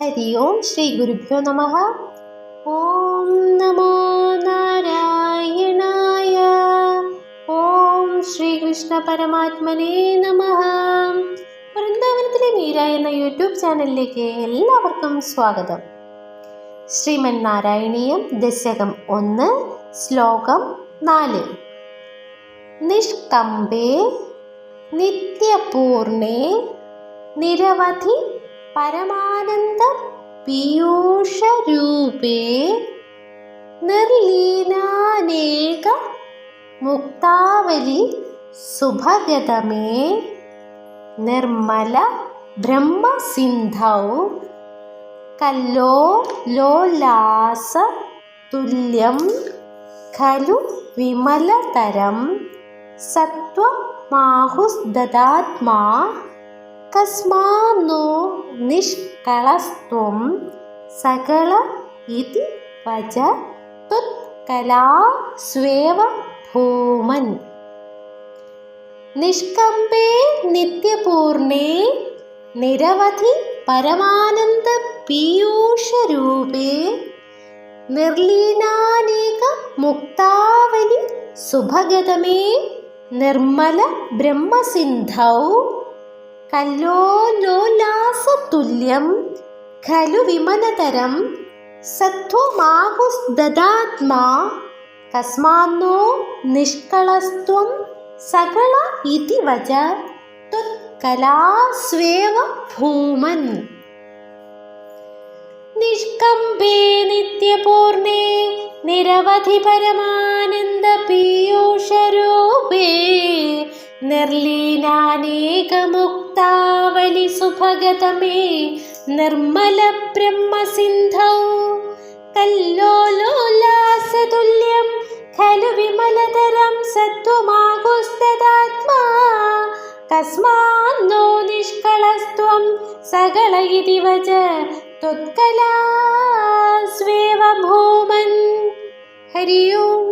ഹരി ഓം ശ്രീ ഗുരുഭ്യോ നമ ഓം നമോ നാരായണായ ഓം ശ്രീകൃഷ്ണ പരമാത്മനേ നമ വൃന്ദാവനത്തിലെ മീര എന്ന യൂട്യൂബ് ചാനലിലേക്ക് എല്ലാവർക്കും സ്വാഗതം. ശ്രീമൻ നാരായണീയം ദശകം ഒന്ന് ശ്ലോകം നാല്. നിഷ്കമ്പേ നിത്യപൂർണേ നിരവധി പരമാനന്ദ പീയൂഷരൂപേ നിർലീനാനേക മുക്താവലി സുഭഗതമേ. നിർമ്മല ബ്രഹ്മസിന്ധൗ കല്ലോ ലോലാസ തുല്യം ഖലു വിമലതരം സത്വമാഹുസ്ദാത്മാ കസ്മാന്നോ നിഷ്കളസ്ത്വം സകള ഇതി വച തുത്കലാ സ്വേവ ഭൂമൻ. നിഷ്കമ്പേ നിത്യപൂർണേ നിരവധി പരമാനന്ദ പീയൂഷരൂപേ നിർലീനാനേക മുക്താവലി സുഭഗതമേ നിർമ്മല ബ്രഹ്മസിന്ധൗ കല്ലോലോലാസതുല്യം ഖലു വിമനതരം സത്വമാഹുസ്ദാത്മാ കസ്മാന്നോ നിഷ്കളസ്ത്വം സകള ഇതി വച കലാസ്വേവ ഭൂമൻ. നിഷ്കമ്പേ നിത്യപൂർണേ നിരവധി പരമാനന്ദ പീയൂഷരൂപേ നിർലീനാനേകമുക്താവലി സുഭഗതമേ നിർമ്മല ബ്രഹ്മസിന്ധൗ. കല്ലോലോല്ലാസതുല്യം ഖലു വിമലതരം സത്വമാകുസ്തദാത്മാ കസ്മാന്നോ നിഷ്കളസ്ത്വം സകള ഇതി വച ത്വത്കലാസ്വേവ ഭൂമൻ ഹരി ഓം